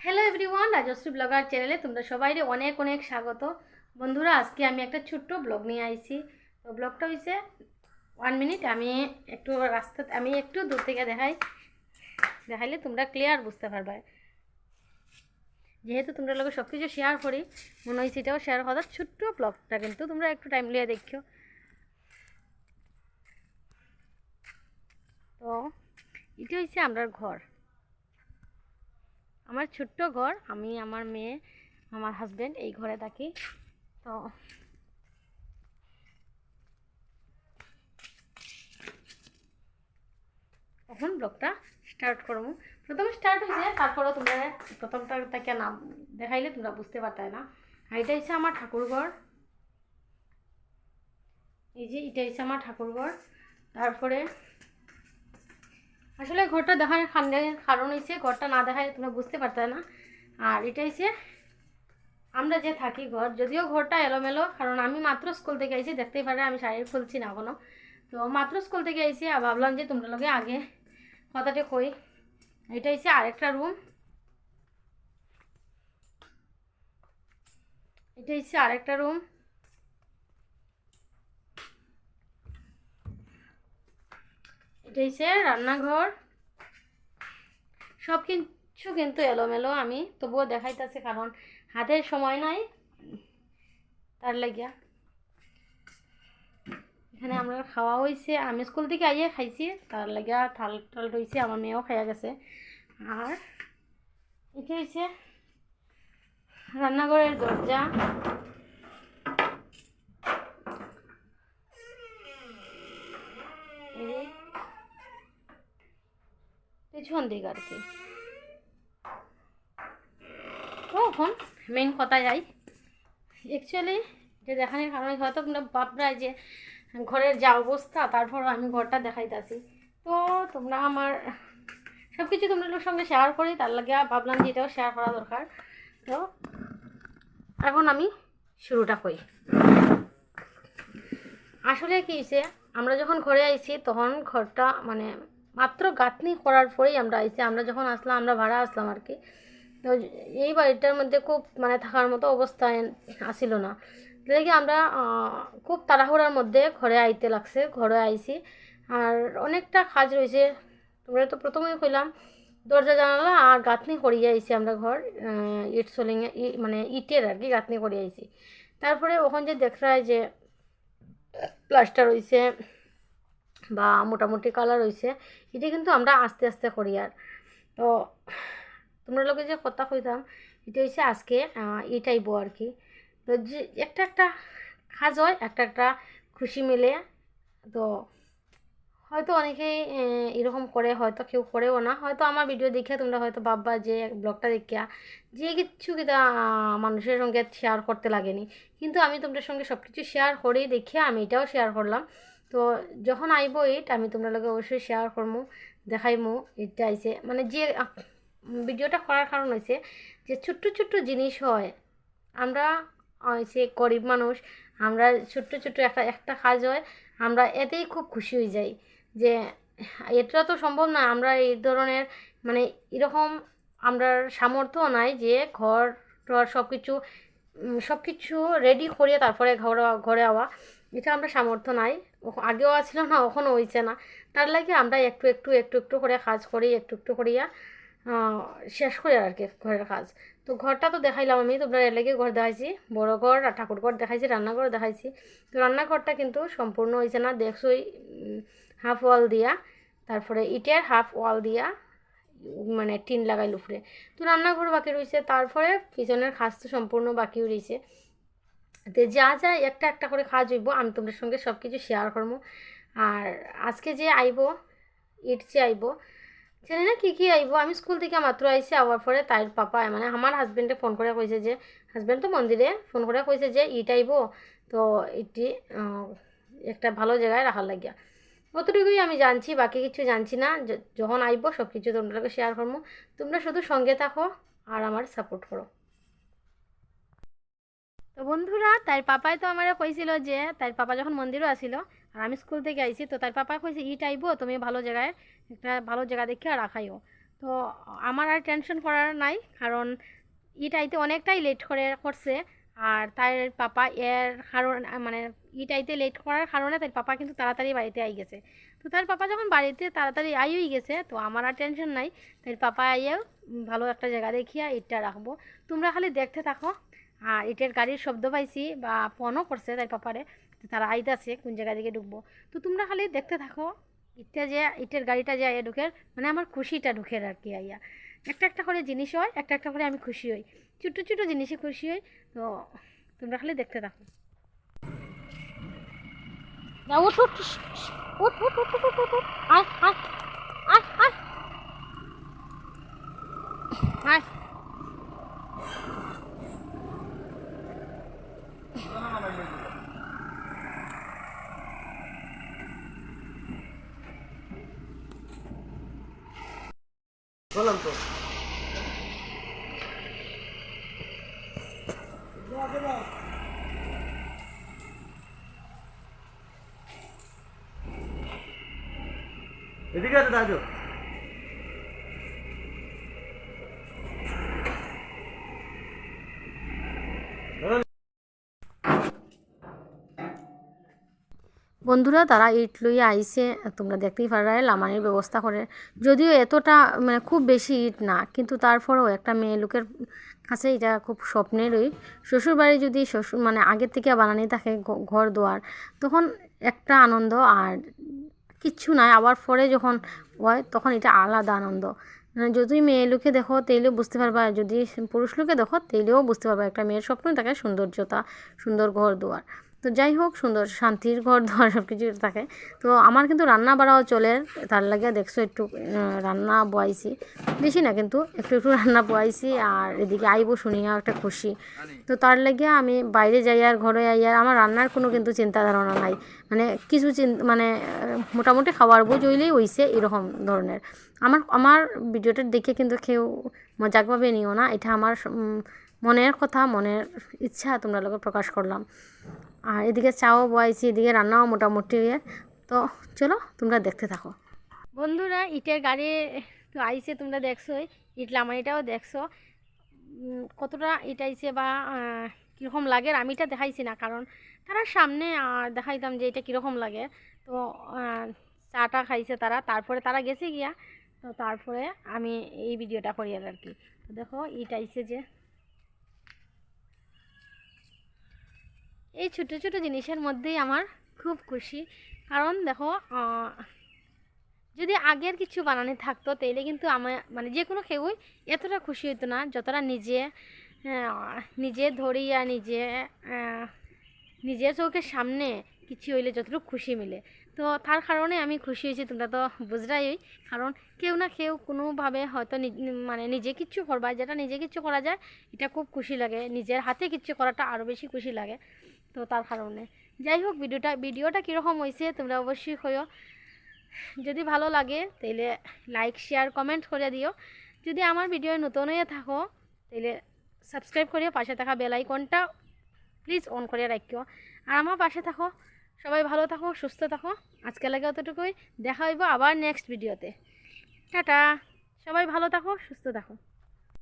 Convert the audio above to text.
Hello everyone Rajshri blogger চ্যানেলে তোমরা সবাই অনেক অনেক স্বাগত। বন্ধুরা, আজকে আমি একটা ছোট্ট ব্লগ নিয়ে আইছি। তো ব্লগটা হয়েছে ওয়ান মিনিট আমি একটু রাস্তা, আমি একটু দূর থেকে দেখাই। দেখাইলে তোমরা ক্লিয়ার বুঝতে পারবে। যেহেতু তোমরা লোক সব কিছু শেয়ার করি, মনে হয়েছে এটাও শেয়ার করার ছোট্ট ব্লগটা কিন্তু তোমরা একটু টাইম লিয়ে দেখো। তো, এটা হচ্ছে আমার ঘর। আমার ছোট্ট ঘর, আমি, আমার মেয়ে, আমার হাজব্যান্ড এই ঘরে থাকি। তো এখন ব্লগটা স্টার্ট করব। প্রথমে স্টার্ট হয়েছে, তারপরেও তোমরা প্রথমটা তাকে নাম দেখাইলে তোমরা বুঝতে পারতে না। আর এটা হচ্ছে আমার ঠাকুর ঘর। এই যে, এটা হচ্ছে আমার ঠাকুর ঘর। তারপরে আসলে ঘরটা দেখার কারণ হয়েছে ঘরটা না দেখায় তোমরা বুঝতে পারতে না। আর এটা হচ্ছে আমরা যে থাকি ঘর, যদিও ঘরটা এলোমেলো, কারণ আমি মাত্র স্কুল থেকে আইছি, দেখতেই পারে আমি শাড়ি খুলছি না এখনও। তো মাত্র স্কুল থেকে আইছি আর ভাবলাম যে তোমরা লোকে আগে কথাটা কই। এটা হচ্ছে আরেকটা রুম। এটা হচ্ছে আরেকটা রুম। এটা হচ্ছে রান্নাঘর। সব কিছু কিন্তু এলোমেলো আমি, তবুও দেখাইতেছে কারণ হাতের সময় নাই, তার লাগিয়া। এখানে আমরা খাওয়া হয়েছে আমি স্কুল থেকে আইয়ে খাইছি, তার লাগিয়া থাল টাল রয়েছে আমার মেয়েও খাইয়া গেছে। আর এটা হচ্ছে রান্নাঘরের দরজা। পেছন দিক আর কি। তো এখন মেন কথা যাই। অ্যাকচুয়ালি যে দেখানোর কারণে হয়তো তোমরা ভাবরাই যে ঘরের যা অবস্থা তারপর আমি ঘরটা দেখাইতেছি। তো তোমরা আমার সব কিছু তোমাদের সঙ্গে শেয়ার করি, তার লাগে ভাবলাম যে এটাও শেয়ার করা দরকার। তো এখন আমি শুরুটা করি। আসলে কি হয়েছে আমরা যখন ঘরে আইছি, তখন ঘরটা মানে মাত্র গাঁথনি করার পরেই আমরা আইছি। আমরা যখন আসলাম, আমরা ভাড়া আসলাম আর কি। তো এই বাড়িটার মধ্যে খুব মানে থাকার মতো অবস্থায় আসিল না। দেখি আমরা খুব তাড়াহুড়ার মধ্যে ঘরে আইতে লাগছে, ঘরে আইছি। আর অনেকটা কাজ রয়েছে। তোমরা তো প্রথমেই কইলাম, দরজা, জানালা আর গাঁথনি করিয়ে আইছি আমরা ঘর ইট সোলিংয়ে মানে ইটের আর কি গাঁথনি করিয়ে আইছি। তারপরে ওখান যে দেখা যায় যে প্লাস্টার হয়েছে বা মোটামুটি কালার হয়েছে এটা কিন্তু আমরা আস্তে আস্তে করি আর। তো তোমরা লোকে যে কথা কইতাম এটা হচ্ছে আজকে এটাইব আর কি তো যে একটা একটা কাজ হয় একটা একটা খুশি মিলে। তো হয়তো অনেকেই এরকম করে হয়তো কেউ করেও না। হয়তো আমার ভিডিও দেখে তোমরা হয়তো ভাববা যে ব্লগটা দেখিয়া যে কিচ্ছু কিতা আহ, মানুষের সঙ্গে শেয়ার করতে লাগেনি। কিন্তু আমি তোমাদের সঙ্গে সব কিছু শেয়ার করেই দেখিয়া আমি এটাও শেয়ার করলাম। তো যখন আইব ইট আমি তোমরা লগে অবশ্যই শেয়ার করব দেখাইমু এটা আইছে। মানে যে ভিডিওটা করার কারণ হয়েছে যে ছোট্ট ছোট্ট জিনিস হয়, আমরা হয়েছে গরিব মানুষ, আমরা ছোট্ট ছোট্ট একটা একটা কাজ হয়, আমরা এতেই খুব খুশি হয়ে যাই যে এটা তো সম্ভব না, আমরা এই ধরনের মানে এরকম আমরা সামর্থ্য নাই যে ঘর টর সব কিছু সব কিছু রেডি করিয়ে তারপরে ঘরে ঘরে আওয়া। এটা আমরা সামর্থ্য নাই। আগেও আছিল না, এখনও হয়েছে না। তার লাগে আমরা একটু একটু একটু একটু করে কাজ করি, একটু একটু করিয়া শেষ করি আর কি ঘরের কাজ। তো ঘরটা তো দেখাইলাম আমি তোমরা এর লাগে ঘর দেখাইছি। বড় ঘর আর ঠাকুর ঘর দেখাইছি, রান্নাঘর দেখাইছি। তো রান্নাঘরটা কিন্তু সম্পূর্ণ হয়েছে না, দেখছই হাফ ওয়াল দিয়া। তারপরে ইটের হাফ ওয়াল দিয়া। মানে টিন লাগাইল উপরে তো রান্নাঘর বাকি রয়েছে তারপরে পিছনের খাস তো সম্পূর্ণ বাকি রয়েছে। তো যা যা একটা একটা করে কাজ হইব আমি তোমাদের সঙ্গে সব কিছু শেয়ার করব। আর আজকে যে আইব ইট যে আইব জানি না কী কী আইব আমি স্কুল থেকে মাত্র আইসি আওয়ার পরে তাইর পাপা মানে আমার হাজবেন্ডে ফোন করে কইছে যে হাজব্যান্ড তো মন্দিরে ফোন করে কইছে যে ইট আইব তো আহ, একটা ভালো জায়গায় রাখার লাগিয়া। অতটুকুই আমি জানছি, বাকি কিছু জানছি না। যখন আইব সব কিছু তোমরা শেয়ার করব। তোমরা শুধু সঙ্গে থাকো আর আমার সাপোর্ট করো। তো বন্ধুরা, তার পাপাই তো আমার কইছিল যে, তার পাপা যখন মন্দিরও আসিল, আর আমি স্কুল থেকে আইছি, তো তার পাপা কইছে, ইট আইব, তুমি ভালো জায়গায়, একটা ভালো জায়গা দেখে আর রাখাইও। তো আমার আর টেনশন করার নাই, কারণ ইট আইতে অনেকটাই লেট করে, করছে। আর তার পাপা এর কারণ মানে ইট আইতে লেট করার কারণে তার পাপা কিন্তু তাড়াতাড়ি বাড়িতে আই গেছে। তো তার পাপা যখন বাড়িতে তাড়াতাড়ি আইই গেছে, তো আমার আর টেনশন নাই। তার পাপা আইয়েও ভালো একটা জায়গা দেখিয়া ইটটা রাখব। তোমরা খালি দেখতে থাকো। আর ইটের গাড়ির শব্দ পাইছি বা ফোনও করছে তার পাপারে তারা আইতাছে কোন জায়গা দিকে ঢুকবো। তো তোমরা খালি দেখতে থাকো, ইটটা যে, ইটের গাড়িটা যে আইয়া ঢুকের মানে আমার খুশিটা ঢুকের আর কি আইয়া। একটা একটা করে জিনিস হয়, একটা একটা করে আমি খুশি হই। ছোটো ছোটো জিনিসে খুশি হই, তো তোমরা খালি দেখতে থাকো। না উঠ উঠ উঠ উঠ উঠ উঠ উঠ উঠ উঠ আয় আয় আয় আয় আয় বললাম তো আছে দাদু বন্ধুরা, তারা ইট লইয়া আইসে তোমরা দেখতেই পারা লামানির ব্যবস্থা করে। যদিও এতটা মানে খুব বেশি ইট না, কিন্তু তারপরেও একটা মেয়ে লোকের কাছে এটা খুব স্বপ্নেরই। শ্বশুরবাড়ি যদি শ্বশুর মানে আগের থেকে বানানি থাকে ঘর দুয়ার, তখন একটা আনন্দ আর কিচ্ছু নাই, আবার পরে যখন হয় তখন এটা আলাদা আনন্দ। মানে যদি মেয়ে লোকে দেখো তাইলেও বুঝতে পারবা, যদি পুরুষ লোকে দেখো, তেইলেও বুঝতে পারবা, একটা মেয়ের স্বপ্ন থাকে সৌন্দর্যতা, সুন্দর ঘর দুয়ার। তো যাই হোক, সুন্দর শান্তির ঘর দুয়ার সব কিছু থাকে। তো আমার কিন্তু রান্না বাড়াও চলে, তার লাগে দেখছ একটু রান্না বয়াইছি বেশি না, কিন্তু একটু একটু রান্না বয়াইছি আর এদিকে আইবো শুনিয়া একটা খুশি। তো তার লাগে আমি বাইরে যাই আর ঘরে যাই আর আমার রান্নার কোনো কিন্তু চিন্তা ধারণা নাই। মানে কিছু মানে মোটামুটি খাবার বুঝ হইলেই হইছে এরকম ধরনের। আমার আমার ভিডিওটা দেখে কিন্তু কেউ মজাকভাবে নিও না, এটা আমার মনের কথা, মনের ইচ্ছা তোমরা লোকে প্রকাশ করলাম। আর এদিকে চাও বয়াইছি এদিকে রান্নাও মোটামুটি। তো চলো, তোমরা দেখতে থাকো। বন্ধুরা, ইটের গাড়ি তো আইসে তোমরা দেখছোই। ইট লামাইটাও দেখছ। কতটা ইট আইসে বা কীরকম লাগে আমি এটা দেখাইছি না, কারণ তারা সামনে দেখাইতাম যে এটা কীরকম লাগে। তো চাটা খাইছে তারা, তারপরে তারা গেছে গিয়া, তো তারপরে আমি এই ভিডিওটা করি আর কি। দেখো, ইট আইসে যে। এই ছোটো ছোটো জিনিসের মধ্যেই আমার খুব খুশি। কারণ দেখো যদি আগের কিছু বানানো থাকতো, তাইলে কিন্তু আমার মানে যে কোনো কেউই এতটা খুশি হতো না, যতটা নিজে নিজে ধরিয়া নিজে নিজের চোখের সামনে কিছু হইলে যতটুকু খুশি মিলে। তো তার কারণে আমি খুশি হয়েছি, তোমরা তো বুঝরাই। কারণ কেউ না কেউ কোনোভাবে হয়তো মানে নিজে কিচ্ছু করবা, যেটা নিজে কিচ্ছু করা যায়, এটা খুব খুশি লাগে। নিজের হাতে কিচ্ছু করাটা আরও বেশি খুশি লাগে। তো তার কারণে। যাই হোক, ভিডিওটা ভিডিওটা কীরকম হয়েছে তোমরা অবশ্যই হইও যদি ভালো লাগে, তাইলে লাইক শেয়ার কমেন্ট করে দিও। যদি আমার ভিডিও নতুন হয়ে থাকো, তাইলে সাবস্ক্রাইব করিও। পাশে থাকা বেল আইকনটা প্লিজ অন করে রাখিও। আর আমার পাশে থাকো। সবাই ভালো থাকো, সুস্থ থাকো। আজকে লাগে অতটুকুই। দেখা হইব আবার নেক্সট ভিডিওতে টাটা! সবাই ভালো থাকো, সুস্থ থাকো।